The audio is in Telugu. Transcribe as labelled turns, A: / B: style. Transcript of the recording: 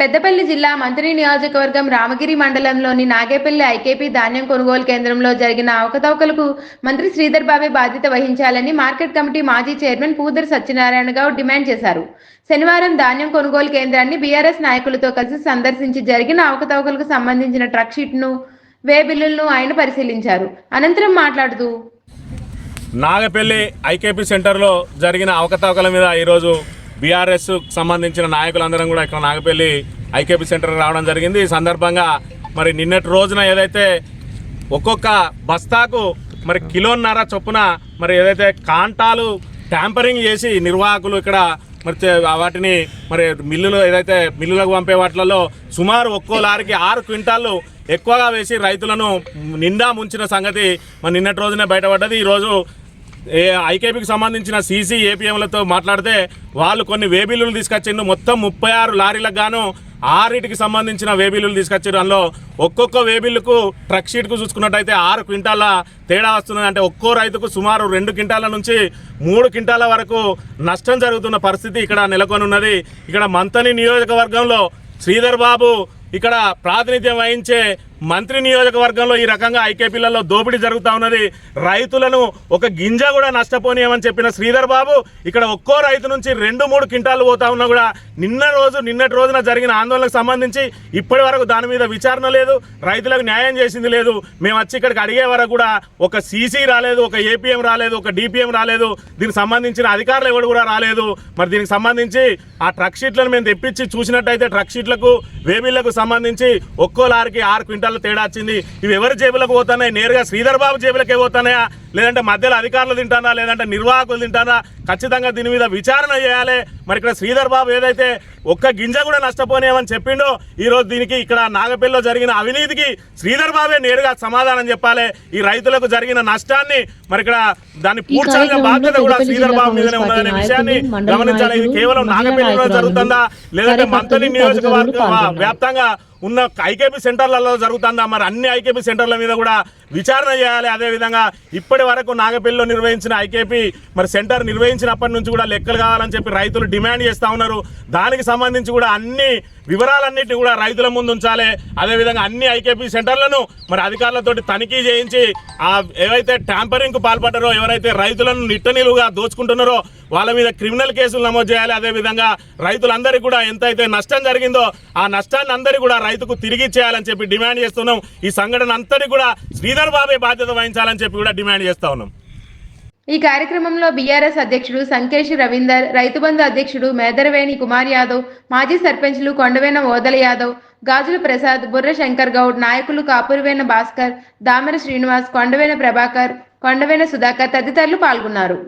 A: పెద్దపల్లి జిల్లా మంత్రి నియోజకవర్గం రామగిరి మండలంలోని నాగేపల్లి ఐకేపీ ధాన్యం కొనుగోలు కేంద్రంలో జరిగిన అవకతవకలకు మంత్రి శ్రీధర్ బాబే బాధ్యత వహించాలని మార్కెట్ కమిటీ మాజీ చైర్మన్ పూదర్ సత్యనారాయణ గౌడ్ డిమాండ్ చేశారు. శనివారం ధాన్యం కొనుగోలు కేంద్రాన్ని బీఆర్ఎస్ నాయకులతో కలిసి సందర్శించి జరిగిన అవకతవకలకు సంబంధించిన ట్రక్ షీట్ను వే బిల్లులను ఆయన పరిశీలించారు. అనంతరం మాట్లాడుతూ
B: నాగపల్లి ఐకేపీ సెంటర్లో జరిగిన అవకతవకల మీద ఈరోజు బీఆర్ఎస్ సంబంధించిన నాయకులందరం కూడా ఇక్కడ నాగపల్లి ఐకేపీ సెంటర్కి రావడం జరిగింది. ఈ సందర్భంగా మరి నిన్నటి రోజున ఏదైతే ఒక్కొక్క బస్తాకు మరి కిలోన్నర చొప్పున మరి ఏదైతే కాంటాలు ట్యాంపరింగ్ చేసి నిర్వాహకులు ఇక్కడ మరి వాటిని మరి మిల్లులు ఏదైతే మిల్లులకు పంపే వాటిలలో సుమారు ఒక్కో లారీకి ఆరు క్వింటాళ్ళు ఎక్కువగా వేసి రైతులను నిండా ముంచిన సంగతి మరి నిన్నటి రోజునే బయటపడ్డది. ఈరోజు ఐకేపీకి సంబంధించిన సీసీ ఏపీఎంలతో మాట్లాడితే వాళ్ళు కొన్ని వేబిల్లులు తీసుకొచ్చిండు. మొత్తం ముప్పై ఆరు లారీలకు గాను ఆరిటికి సంబంధించిన వేబిల్లులు తీసుకొచ్చారు అందులో ఒక్కొక్క వేబిల్లుకు ట్రక్ షీట్కు చూసుకున్నట్టయితే ఆరు క్వింటాల తేడా వస్తున్నది. అంటే ఒక్కో రైతుకు సుమారు రెండు క్వింటాల నుంచి మూడు క్వింటాల వరకు నష్టం జరుగుతున్న పరిస్థితి ఇక్కడ నెలకొని ఉన్నది ఇక్కడ మంతని నియోజకవర్గంలో శ్రీధర్ బాబు ఇక్కడ ప్రాతినిధ్యం వహించే మంత్రి నియోజకవర్గంలో ఈ రకంగా ఐకేపీలలో దోపిడీ జరుగుతూ ఉన్నది. రైతులను ఒక గింజ కూడా నష్టపోనియమని చెప్పిన శ్రీధర్ బాబు ఇక్కడ ఒక్కో రైతు నుంచి రెండు మూడు క్వింటాలు పోతా ఉన్నా కూడా నిన్న రోజు నిన్నటి రోజున జరిగిన ఆందోళనకు సంబంధించి ఇప్పటి వరకు దాని మీద విచారణ లేదు రైతులకు న్యాయం చేసింది లేదు. మేము వచ్చి ఇక్కడికి అడిగే వరకు కూడా ఒక సీసీ రాలేదు ఒక ఏపీఎం రాలేదు ఒక డిపిఎం రాలేదు. దీనికి సంబంధించిన అధికారులు ఎవరు కూడా రాలేదు. మరి దీనికి సంబంధించి ఆ ట్రక్ షీట్లను మేము తెప్పించి చూసినట్టయితే ట్రక్ షీట్లకు వేబిళ్ళకు సంబంధించి ఒక్కో లారీకి ఆరు క్వింటాల్ తేడా వచ్చింది. ఇవి ఎవరి జేబులకు పోతున్నాయి? నేరుగా శ్రీధర్ బాబు జేబులకే పోతున్నాయా? లేదంటే మధ్యలో అధికారులు తింటారా లేదంటే నిర్వాహకులు తింటారా ఖచ్చితంగా దీని మీద విచారణ చేయాలి. మరి ఇక్కడ శ్రీధర్ బాబు ఏదైతే ఒక్క గింజ కూడా నష్టపోనేమని చెప్పిండో ఈరోజు దీనికి ఇక్కడ నాగపల్లిలో జరిగిన అవినీతికి శ్రీధర్ బాబే నేరుగా సమాధానం చెప్పాలి. ఈ రైతులకు జరిగిన నష్టాన్ని మరి ఇక్కడ దాన్ని పూడ్చాల్సిన బాధ్యత కూడా శ్రీధర్ బాబు మీదనే ఉన్నదనే విషయాన్ని గమనించాలి. ఇది కేవలం నాగపల్లిలో జరుగుతుందా? లేదంటే మంతని నియోజకవర్గ వ్యాప్తంగా ఉన్న ఐకేపీ సెంటర్లలో జరుగుతుందా? మరి అన్ని ఐకేపీ సెంటర్ల మీద కూడా విచారణ చేయాలి. అదేవిధంగా ఇప్పటి వరకు నాగపల్లిలో నిర్వహించిన ఐకేపీ మరి సెంటర్ నిర్వహించినప్పటి నుంచి కూడా లెక్కలు కావాలని చెప్పి రైతులు డిమాండ్ చేస్తూ ఉన్నారు. దానికి సంబంధించి కూడా అన్ని వివరాలన్నిటి కూడా రైతుల ముందు ఉంచాలి. అదేవిధంగా అన్ని ఐకేపీ సెంటర్లను మరి అధికారులతోటి తనిఖీ చేయించి ఆ ఏవైతే ట్యాంపరింగ్కు పాల్పడ్డారో ఎవరైతే రైతులను నిట్టనిలుగా దోచుకుంటున్నారో వాళ్ళ మీద క్రిమినల్ కేసులు నమోదు చేయాలి. అదేవిధంగా రైతులందరికీ కూడా ఎంతైతే నష్టం జరిగిందో ఆ నష్టాన్ని అందరికీ కూడా రైతుకు తిరిగి చేయాలని చెప్పి డిమాండ్ చేస్తున్నాం. ఈ సంఘటన అంతటి కూడా శ్రీధర్ బాబే బాధ్యత వహించాలని చెప్పి కూడా డిమాండ్ తెలియజేస్తా ఉన్నాం.
A: ఈ కార్యక్రమంలో బీఆర్ఎస్ అధ్యక్షుడు సంకేష్ రవీందర్ రైతు బంధు అధ్యక్షుడు మేదరవేణి కుమార్ యాదవ్ మాజీ సర్పంచ్లు కొండవేన ఓదల యాదవ్ గాజుల ప్రసాద్ బుర్ర శంకర్ గౌడ్ నాయకులు కాపురువేన భాస్కర్ దామర శ్రీనివాస్ కొండవేన ప్రభాకర్ కొండవేన సుధాకర్ తదితరులు పాల్గొన్నారు.